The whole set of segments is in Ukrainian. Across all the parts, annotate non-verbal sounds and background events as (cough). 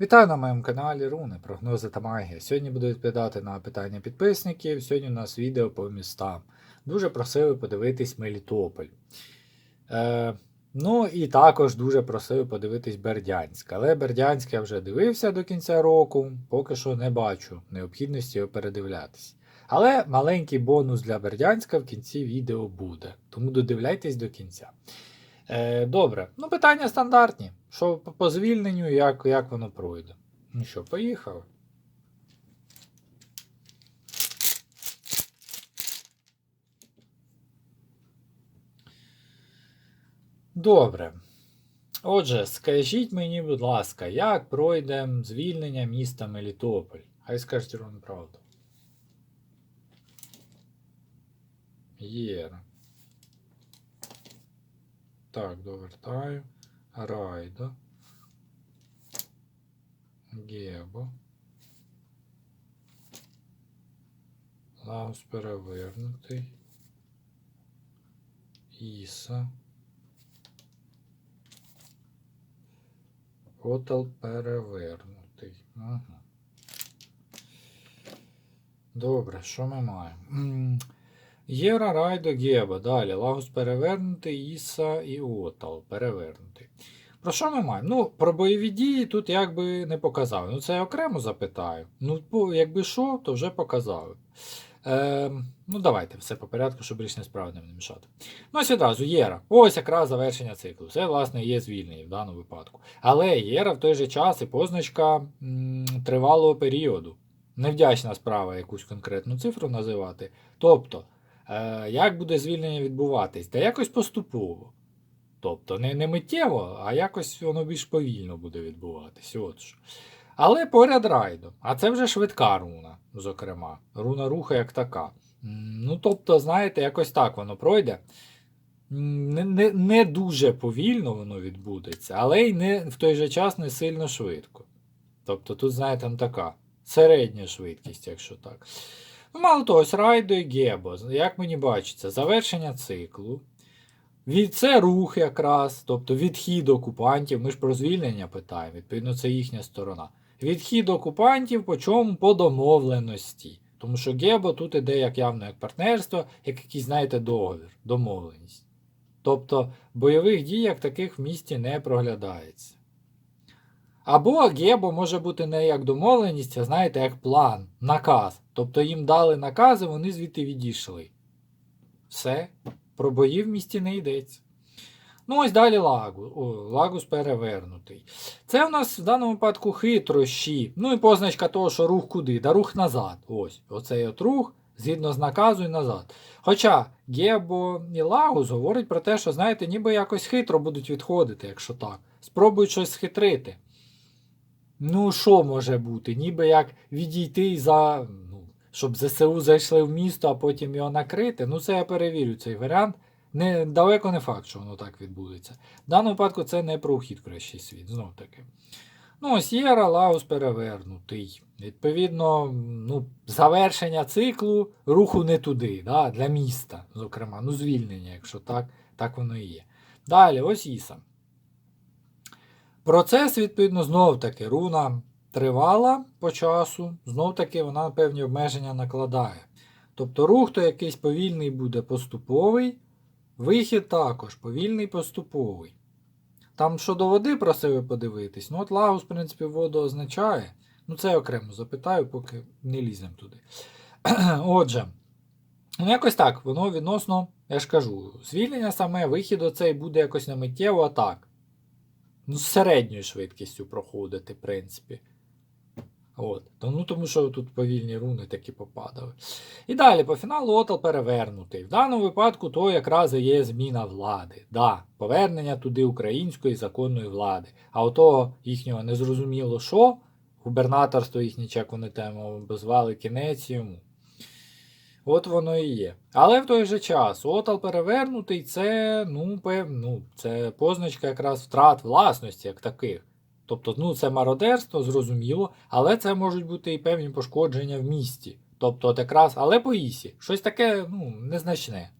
Вітаю на моєму каналі Руни, прогнози та магія. Сьогодні буду відповідати на питання підписників. Сьогодні у нас відео по містам. Дуже просили подивитись Мелітополь. Е, ну і також дуже просили подивитись Бердянськ. Але Бердянськ я вже дивився до кінця року, поки що не бачу необхідності його передивлятись. Але маленький бонус для Бердянська в кінці відео буде. Тому додивляйтесь до кінця. Е, добре, ну питання стандартні. Що по, звільненню, як, як воно пройде? Ну що, поїхали. Добре. Отже, скажіть мені, будь ласка, як пройде звільнення міста Мелітополь? Хай скажете вам правду. Є. Так, довертаю. Райдо. Гебо. Лаус перевернутий. Іса. Отел перевернутий. Ага. Добре, що ми маємо? М, Єра, Райдо, Геба. Далі. Лагус перевернутий, Іса і Отал перевернутий. Про що ми маємо? Ну, про бойові дії тут якби не показали. Ну, це я окремо запитаю. Ну, якби що, то вже показали. Е, ну, давайте все по порядку, щоб річне справи не мішати. Ну, ось одразу Єра. Ось якраз завершення циклу. Це, власне, є звільнення в даному випадку. Але Єра в той же час і позначка м, тривалого періоду. Невдячна справа якусь конкретну цифру називати. Тобто, як буде звільнення відбуватись? Та якось поступово. Тобто, не, не миттєво, а якось воно більш повільно буде відбуватись. От що. Але поряд райдо. А це вже швидка руна, зокрема. Руна руха як така. Ну, тобто, знаєте, якось так воно пройде. Не, не, не дуже повільно воно відбудеться, але й не в той же час не сильно швидко. Тобто тут, знаєте, ну, така середня швидкість, якщо так. Мало того, ось Райдо і Гебо, як мені бачиться, завершення циклу. Це рух якраз, тобто відхід окупантів. Ми ж про звільнення питаємо, відповідно, це їхня сторона. Відхід окупантів по чому? По домовленості. Тому що Гебо тут іде як явно як партнерство, як якийсь, знаєте, договір, домовленість. Тобто бойових дій як таких в місті не проглядається. Або Гебо може бути не як домовленість, а знаєте, як план, наказ. Тобто їм дали накази, вони звідти відійшли. Все, про бої в місті не йдеться. Ну, ось далі лагу. О, лагус перевернутий. Це у нас в даному випадку хитрощі. Ну і позначка того, що рух куди? Да рух назад. Ось. Оцей от рух, згідно з наказу і назад. Хоча Гебо і Лагус говорить про те, що, знаєте, ніби якось хитро будуть відходити, якщо так. Спробують щось схитрити. Ну, що може бути? Ніби як відійти за. Ну, щоб ЗСУ зайшли в місто, а потім його накрити. Ну, це я перевірю цей варіант. Не, далеко не факт, що воно так відбудеться. В даному випадку це не про ухід кращий світ, знов таки. Ну, ось Єра Лаус перевернутий. Відповідно, ну, завершення циклу руху не туди, да, для міста, зокрема, ну, звільнення, якщо так, так воно і є. Далі, ось Іса. Процес, відповідно, знов таки руна тривала по часу, знов таки вона певні обмеження накладає. Тобто рух то якийсь повільний буде поступовий, вихід також повільний поступовий. Там щодо води просили подивитись, ну от Лагус, в принципі, воду означає. Ну, це я окремо запитаю, поки не ліземо туди. (clears throat) Отже, ну якось так, воно відносно, я ж кажу, звільнення саме, вихід оцей буде якось не миттєво, а так. Ну, з середньою швидкістю проходити, в принципі. От. Ну, тому що тут повільні руни такі попадали. І далі, по фіналу Отал перевернутий. В даному випадку то якраз і є зміна влади. Да, повернення туди української законної влади. А отого їхнього незрозуміло що, губернаторство їхнє, як вони там звали кінець йому. От воно і є. Але в той же час Отал перевернутий це, ну, пев, ну, це позначка якраз втрат власності як таких. Тобто, ну, це мародерство, зрозуміло, але це можуть бути і певні пошкодження в місті. Тобто, от якраз, але по ісі, щось таке ну, незначне.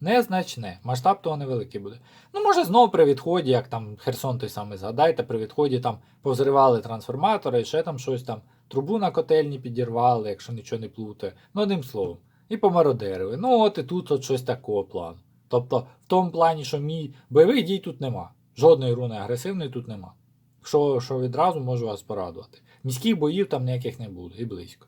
Незначне. Масштаб того невеликий буде. Ну, може, знову при відході, як там Херсон той самий згадайте, при відході там повзривали трансформатори, ще там щось там, трубу на котельні підірвали, якщо нічого не плутає. Ну, одним словом. І помародерили. Ну, от і тут от щось такого плану. Тобто, в тому плані, що мій бойових дій тут нема. Жодної руни агресивної тут нема. Що, що відразу можу вас порадувати. Міських боїв там ніяких не буде, і близько.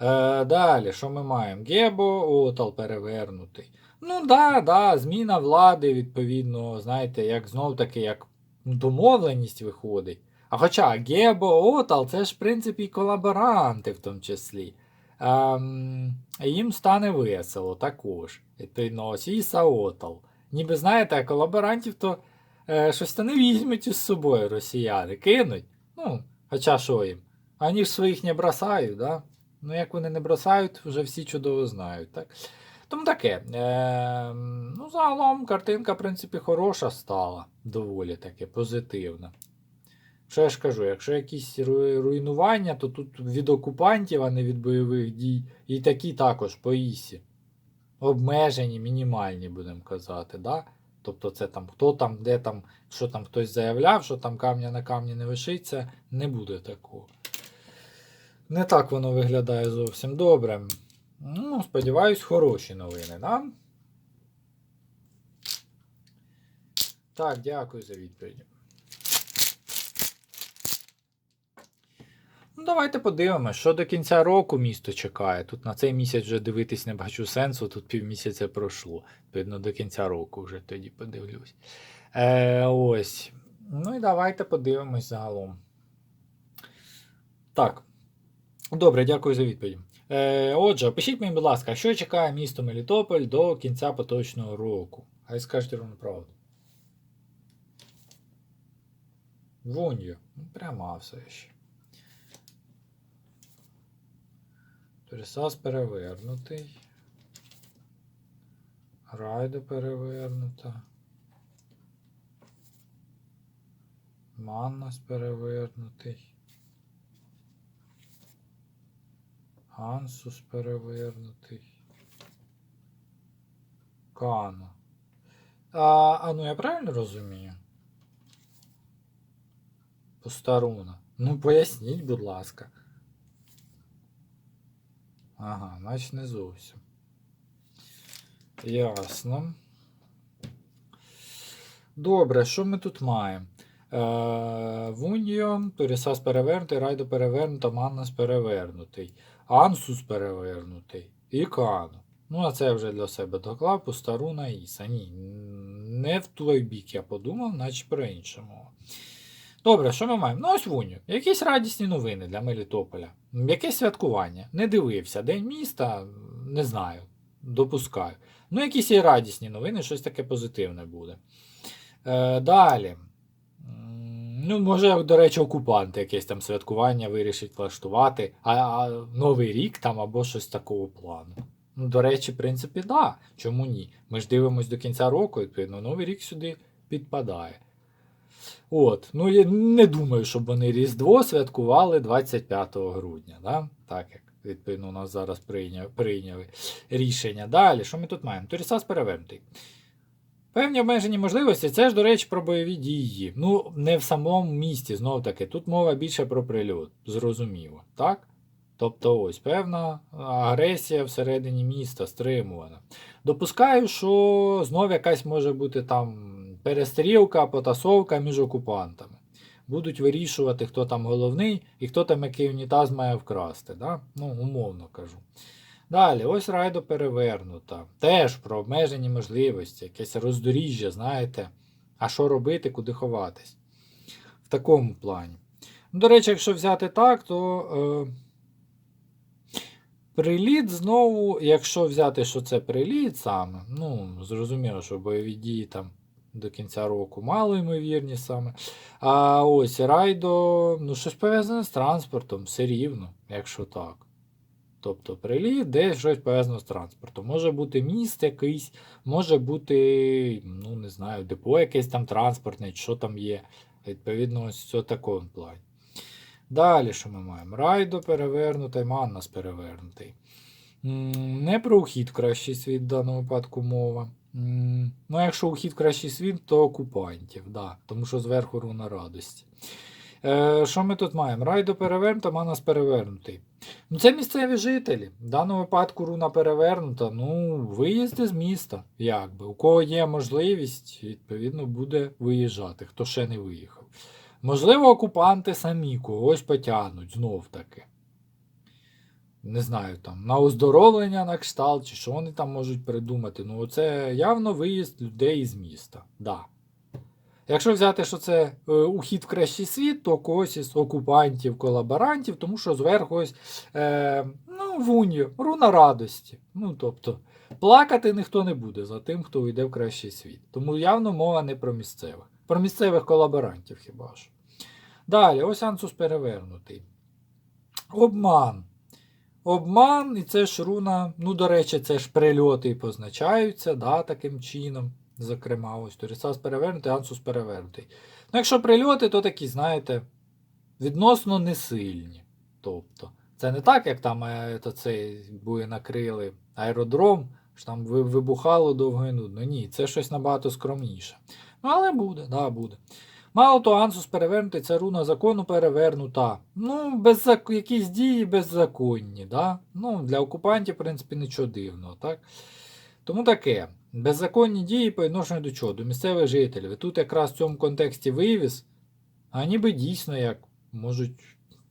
Е, далі, що ми маємо? Гебо, Отал перевернутий. Ну да, да, зміна влади, відповідно, знаєте, як знов таки, як домовленість виходить. А хоча Гебо, Отал, це ж, в принципі, колаборанти в тому числі. Їм стане весело також. Відповідно, ось Іса Отал. Ніби знаєте, колаборантів то е, щось то не візьмуть із собою росіяни, кинуть. Ну, хоча що їм? Вони ж своїх не бросають, да? Ну, як вони не бросають, вже всі чудово знають, так? Тому таке. Е, ну, загалом картинка, в принципі, хороша стала, доволі таки позитивна. Що я ж кажу, якщо якісь руйнування, то тут від окупантів, а не від бойових дій, і такі також по ісі. Обмежені, мінімальні, будемо казати. Да? Тобто це там хто там, де там, що там хтось заявляв, що там камня на камні не вишиться, не буде такого. Не так воно виглядає зовсім добре. Ну, сподіваюсь, хороші новини, да? Так, дякую за відповідь. Ну, давайте подивимось, що до кінця року місто чекає. Тут на цей місяць вже дивитись не бачу сенсу, тут півмісяця пройшло. Відповідно, до кінця року вже тоді подивлюсь. Е, ось. Ну і давайте подивимось загалом. Так. Добре, дякую за відповідь. Е, отже, пишіть мені, будь ласка, що чекає місто Мелітополь до кінця поточного року? Хай скажете ровно правду. Вуньо. Ну, Пряма все ще. Торісас перевернутий. Райдо перевернута. Маннас перевернутий. Ансус перевернутий. Кано. А, а ну я правильно розумію? Постаруна. Ну поясніть, будь ласка. Ага, значить не зовсім. Ясно. Добре, що ми тут маємо? Е, Вуньо, Торісас перевернутий, Райдо перевернута, Маннас перевернутий, Ансус перевернутий і Кано. Ну, а це я вже для себе доклав Постаруна Іса. Ні, не в той бік я подумав, наче про іншому. Добре, що ми маємо? Ну ось Вуню. Якісь радісні новини для Мелітополя. Якесь святкування. Не дивився. День міста, не знаю. Допускаю. Ну, якісь і радісні новини, щось таке позитивне буде. Е, далі. Ну, може, до речі, окупанти якесь там святкування вирішить влаштувати, а, а Новий рік там або щось такого плану. Ну, до речі, в принципі, да. Чому ні? Ми ж дивимось до кінця року, відповідно, Новий рік сюди підпадає. От, ну я не думаю, щоб вони Різдво святкували 25 грудня, да? так як відповідно у нас зараз прийняв, прийняли рішення. Далі, що ми тут маємо? Турісас перевернутий. Певні обмежені можливості, це ж, до речі, про бойові дії. Ну, не в самому місті, знов таки. Тут мова більше про прильот, зрозуміло, так? Тобто ось певна агресія всередині міста стримувана. Допускаю, що знов якась може бути там перестрілка, потасовка між окупантами. Будуть вирішувати, хто там головний і хто там який унітаз має вкрасти. Да? Ну, умовно кажу. Далі, ось райдо перевернута. Теж про обмежені можливості, якесь роздоріжжя, знаєте. А що робити, куди ховатись? В такому плані. До речі, якщо взяти так, то. Е, Приліт знову, якщо взяти, що це приліт саме, ну, зрозуміло, що бойові дії там до кінця року мало ймовірні саме. А ось райдо, ну, щось пов'язане з транспортом, все рівно, якщо так. Тобто приліт, десь щось пов'язано з транспортом. Може бути міст якийсь, може бути, ну, не знаю, депо якесь там транспортне, що там є. Відповідно, ось в такому плані. Далі, що ми маємо? Райдо перевернутий, Маннас перевернутий. Не про ухід в кращий світ в даному випадку мова. Ну, якщо ухід в кращий світ, то окупантів, да, тому що зверху руна радості. Е, що ми тут маємо? Райдо перевернута, манас перевернутий. Ну, це місцеві жителі. В даному випадку руна перевернута. Ну, виїзди з міста. Якби. У кого є можливість, відповідно, буде виїжджати, хто ще не виїхав. Можливо, окупанти самі когось потягнуть знов таки. Не знаю, там, на оздоровлення на кшталт, чи що вони там можуть придумати. Ну, це явно виїзд людей з міста. Да. Якщо взяти, що це е, ухід в кращий світ, то когось із окупантів, колаборантів, тому що зверху ось е, ну, вуньо, руна радості. Ну, тобто, плакати ніхто не буде за тим, хто йде в кращий світ. Тому явно мова не про місцевих. Про місцевих колаборантів хіба що. Далі, ось Ансус перевернутий. Обман. Обман, і це ж руна, ну, до речі, це ж прильоти і позначаються, да, таким чином. Зокрема, ось Торісас перевернутий, Ансус перевернутий. Ну, якщо прильоти, то такі, знаєте, відносно несильні. Тобто, це не так, як там е, то накрили аеродром, що там вибухало довго і нудно. Ні, це щось набагато скромніше. Ну, але буде, да, буде. Мало то Ансус перевернутий, це руна закону перевернута. Ну, без якісь дії беззаконні, да? Ну, для окупантів, в принципі, нічого дивного, так? Тому таке. Беззаконні дії по відношенню до чого? До місцевих жителів. І тут якраз в цьому контексті вивіз, а ніби дійсно як можуть.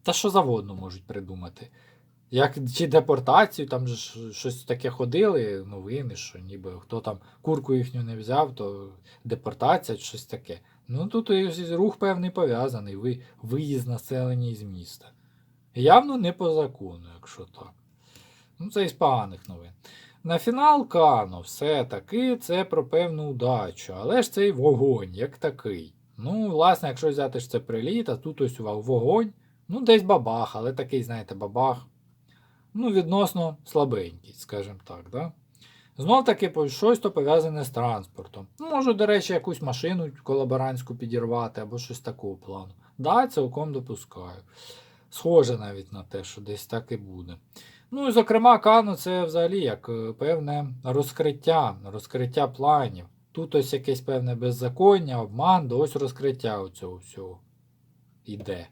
Та що завгодно можуть придумати. Як чи депортацію, там же щось таке ходили, новини, що ніби хто там курку їхню не взяв, то депортація, щось таке. Ну тут рух певний пов'язаний, ви, виїзд населення із міста. Явно не по закону, якщо так. Ну, це із поганих новин. На фінал Кано все-таки це про певну удачу, але ж цей вогонь як такий. Ну, власне, якщо взяти ж це приліт, а тут ось вогонь, ну десь бабах, але такий, знаєте, бабах. Ну, відносно слабенький, скажімо так. Да? Знов таки щось то пов'язане з транспортом. Ну, можу, до речі, якусь машину колаборантську підірвати або щось такого плану. Да, цілком допускаю. Схоже навіть на те, що десь так і буде. Ну і зокрема, Кано це взагалі як е, певне розкриття, розкриття планів. Тут ось якесь певне беззаконня, обман, ось розкриття цього всього іде.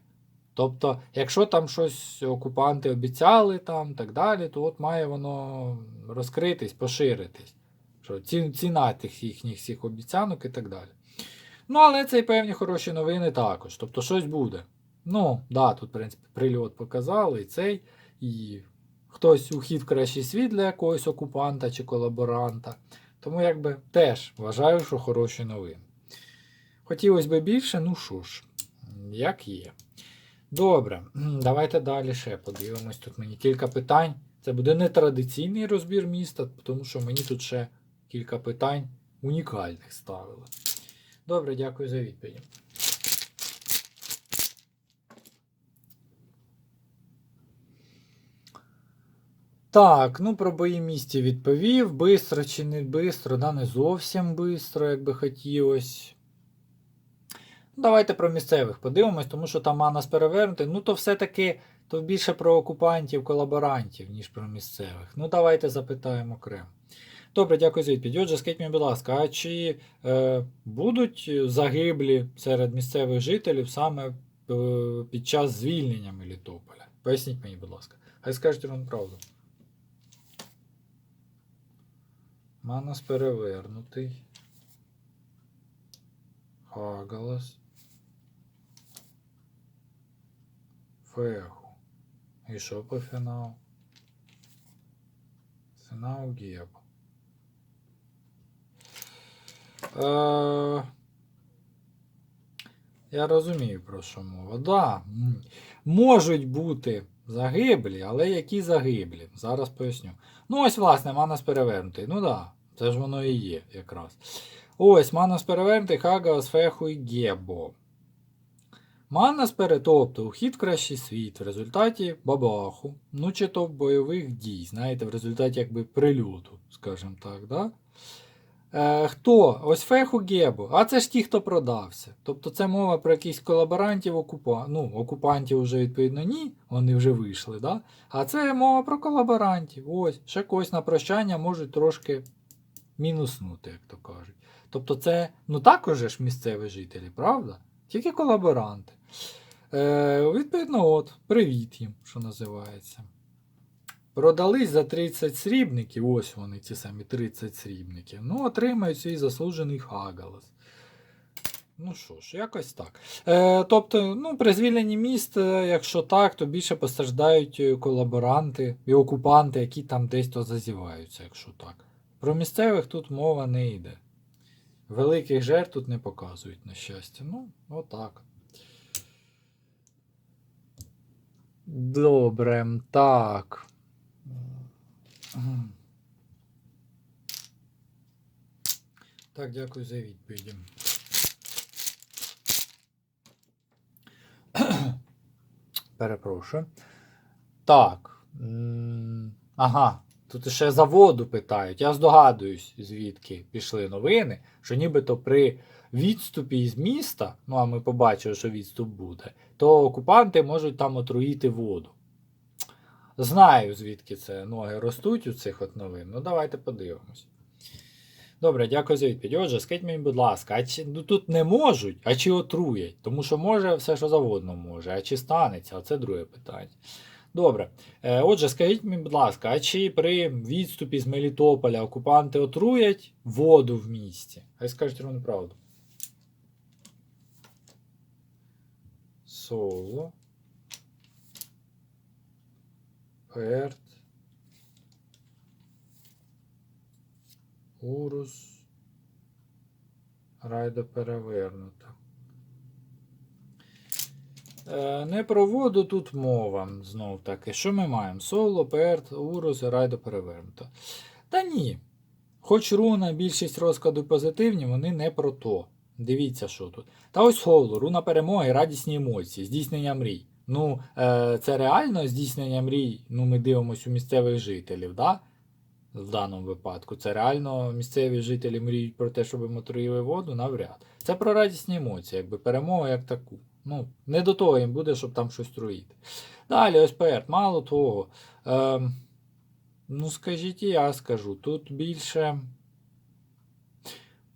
Тобто, якщо там щось окупанти обіцяли там так далі, то от має воно розкритись, поширитись. Що ціна тих їхніх всіх обіцянок і так далі. Ну, але це і певні хороші новини також. Тобто щось буде. Ну, да, тут, в принципі, прильот показали, і цей, і хтось ухід в кращий світ для якогось окупанта чи колаборанта. Тому якби теж вважаю, що хороші новини. Хотілося б більше, ну що ж, як є. Добре, давайте далі ще подивимось. Тут мені кілька питань. Це буде нетрадиційний розбір міста, тому що мені тут ще кілька питань унікальних ставили. Добре, дякую за відповідь. Так, ну про бої місті відповів. Бистро чи не бистро, да, не зовсім бистро, як би хотілося. Ну, Давайте про місцевих подивимось, тому що там Манас перевернутий. Ну, то все-таки то більше про окупантів, колаборантів, ніж про місцевих. Ну, давайте запитаємо окремо. Добре, дякую за відповідь. Отже, скажіть мені, будь ласка, а чи е, будуть загиблі серед місцевих жителів саме е, під час звільнення Мелітополя? Поясніть мені, будь ласка. Хай скажуть вам правду. Манас перевернутий. Хагалас. Феху. І що по фіналу? Фінал Геб. Е, я розумію, про що мова. Да, можуть бути загиблі, але які загиблі? Зараз поясню. Ну, ось, власне, Манас перевернутий. Ну да, це ж воно і є якраз. Ось, Манас перевернутий, Хагалас, Феху і Гебо. Манас пере, тобто ухід в кращий світ в результаті бабаху, ну чи то бойових дій, знаєте, в результаті якби прильоту, скажімо так, да? Е, хто? Ось Феху Гебо. А це ж ті, хто продався. Тобто це мова про якихось колаборантів, окупа... ну, окупантів вже відповідно ні, вони вже вийшли. Да? А це мова про колаборантів. Ось, ще когось на прощання можуть трошки мінуснути, як то кажуть. Тобто це ну також ж місцеві жителі, правда? Тільки колаборанти. Е, відповідно, от, привіт їм, що називається. Продались за 30 срібників, ось вони, ці самі 30 срібників. Ну, отримають свій заслужений хагалас. Ну що ж, якось так. Е, тобто, ну, при звільненні міст, е, якщо так, то більше постраждають е, колаборанти і окупанти, які там десь то зазіваються, якщо так. Про місцевих тут мова не йде. Великих жертв тут не показують, на щастя. Ну, отак. Добре, так. Так, дякую за відповіді. Перепрошую. Так. Ага. Тут ще за воду питають. Я здогадуюсь, звідки пішли новини, що нібито при відступі з міста, ну а ми побачили, що відступ буде, то окупанти можуть там отруїти воду. Знаю, звідки це ноги ростуть у цих от новин. Ну, давайте подивимось. Добре, дякую за відповідь. Отже, скажіть мені, будь ласка, а чи ну, тут не можуть, а чи отруять? Тому що може все, що завгодно може, а чи станеться, а це друге питання. Добре. Е, отже, скажіть мені, будь ласка, а чи при відступі з Мелітополя окупанти отруять воду в місті? Хай скажуть ровно правду. Соло. Перт. Урус. Райда перевернута. Е, Не про воду тут мова знов таки. Що ми маємо? Соло, перт, урус, райда перевернута. Та ні. Хоч руна, більшість розкладу позитивні, вони не про то. Дивіться, що тут. Та ось соло, руна перемоги, радісні емоції, здійснення мрій. Ну, е, це реально здійснення мрій, ну, ми дивимося у місцевих жителів, да? в даному випадку. Це реально місцеві жителі мріють про те, щоб їм отруїли воду, навряд. Це про радісні емоції, якби перемогу як таку. Ну, не до того їм буде, щоб там щось труїти. Далі, ось перт, мало того. Е, ну, скажіть, я скажу, тут більше.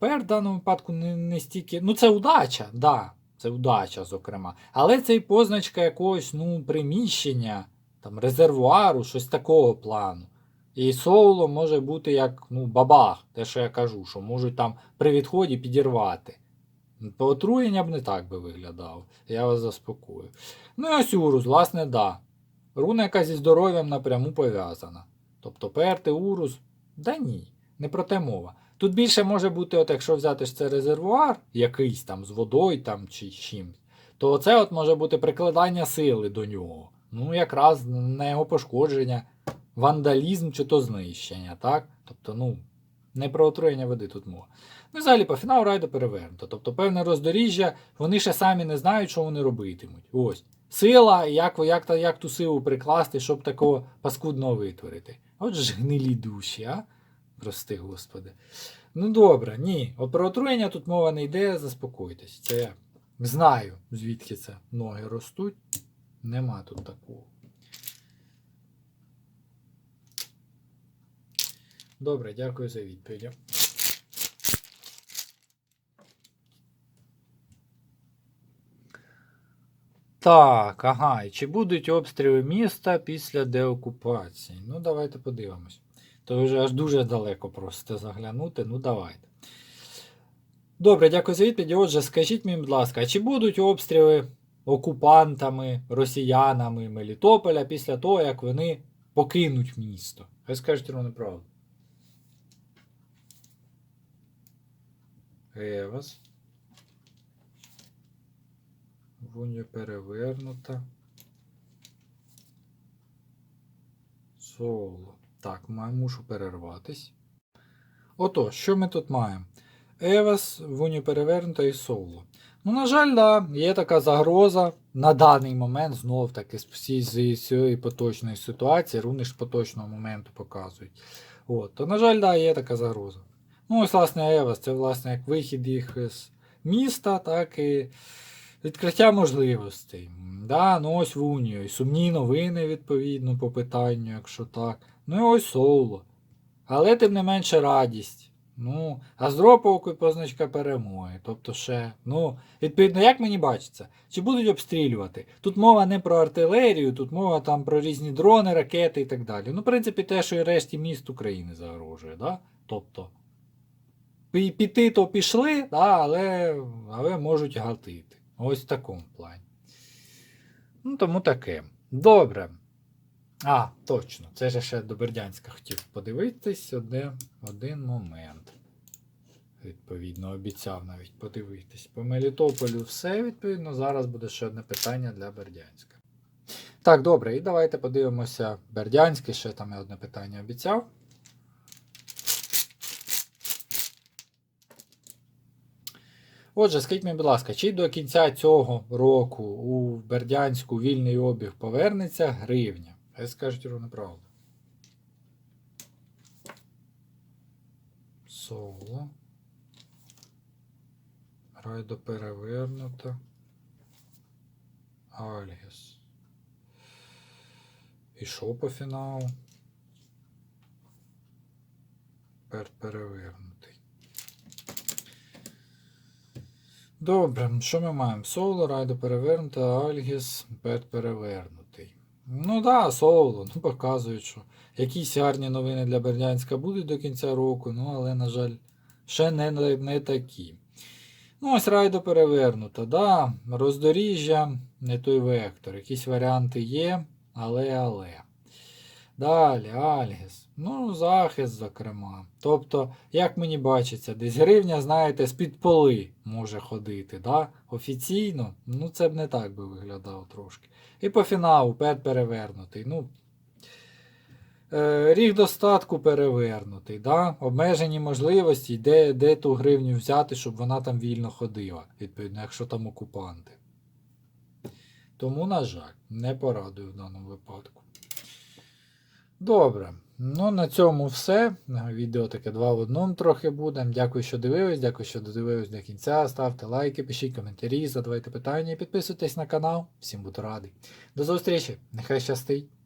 Пер в даному випадку не, не стільки. Ну, це удача, да, це удача, зокрема. Але це і позначка якогось ну, приміщення, там, резервуару, щось такого плану. І соуло може бути як ну, бабах, те, що я кажу, що можуть там при відході підірвати. По отруєння б не так би виглядав. Я вас заспокою. Ну і ось урус, власне, да. Руна, яка зі здоров'ям напряму пов'язана. Тобто перти, урус, да ні, не про те мова. Тут більше може бути, от якщо взяти ж це резервуар, якийсь там з водою там чи чимось, то це от може бути прикладання сили до нього. Ну, якраз на його пошкодження, вандалізм чи то знищення, так? Тобто, ну, не про отруєння води тут мова. Ну, взагалі по фіналу райду перевернуто. Тобто, певне роздоріжжя, вони ще самі не знають, що вони робитимуть. Ось. Сила, як, як, як ту силу прикласти, щоб такого паскудного витворити. От ж гнилі душі, а? Прости, господи. Ну добре, ні. От про отруєння тут мова не йде, заспокойтесь. Це я знаю, звідки це ноги ростуть. Нема тут такого. Добре, дякую за відповідь. Так, ага, і чи будуть обстріли міста після деокупації? Ну, давайте подивимось. То вже аж дуже далеко просите заглянути. Ну, давайте. Добре, дякую за відповідь. Отже, скажіть мені, будь ласка, чи будуть обстріли окупантами, росіянами Мелітополя після того, як вони покинуть місто? Хай скажуть ровно правду. Евас. Вуня перевернута. Соло. Так, мушу перерватись. Ото, що ми тут маємо? Евас, Вуні перевернута і соло. Ну, на жаль, да, є така загроза на даний момент, знов таки, з цієї поточної ситуації, руни ж поточного моменту показують. От, то, на жаль, да, є така загроза. Ну, ось, власне, Евас, це, власне, як вихід їх з міста, так і відкриття можливостей. Да, ну ось в Унію. І сумні новини, відповідно, по питанню, якщо так. Ну і ось соло. Але тим не менше радість. Ну, а з і позначка перемоги. Тобто ще, ну, відповідно, як мені бачиться, чи будуть обстрілювати? Тут мова не про артилерію, тут мова там про різні дрони, ракети і так далі. Ну, в принципі, те, що і решті міст України загрожує, да? Тобто, пі- піти то пішли, да, але, але можуть гатити. Ось в такому плані. Ну, тому таке. Добре. А, точно. Це ж ще до Бердянська хотів подивитись один, один момент. Відповідно, обіцяв навіть подивитись. По Мелітополю все, відповідно, зараз буде ще одне питання для Бердянська. Так, добре, і давайте подивимося Бердянське, ще там я одне питання обіцяв. Отже, скажіть мені, будь ласка, чи до кінця цього року у Бердянську вільний обіг повернеться гривня? Хай скажуть ровно правду. Соло. Райдо перевернуто. Альгіс. І що по фіналу? Перт перевернутий. Добре, що ми маємо? Соло, райдо перевернута, Альгіс, перт перевернутий. Ну да, соло, ну показують, що якісь гарні новини для Бердянська будуть до кінця року, ну але, на жаль, ще не, не, такі. Ну, ось райдо перевернуто, да, роздоріжжя, не той вектор. Якісь варіанти є, але але. Далі, Альгіс. Ну, захист, зокрема. Тобто, як мені бачиться, десь гривня, знаєте, з-під поли може ходити. да? Офіційно, ну це б не так би виглядало трошки. І по фіналу пет перевернутий. Ну, е, ріг достатку перевернутий. Да? Обмежені можливості, де, де ту гривню взяти, щоб вона там вільно ходила, відповідно, якщо там окупанти. Тому, на жаль, не порадую в даному випадку. Добре. Ну, на цьому все. Відео таке два в одному трохи буде. Дякую, що дивились, дякую, що додивились до кінця. Ставте лайки, пишіть коментарі, задавайте питання і підписуйтесь на канал. Всім буду радий. До зустрічі! Нехай щастить!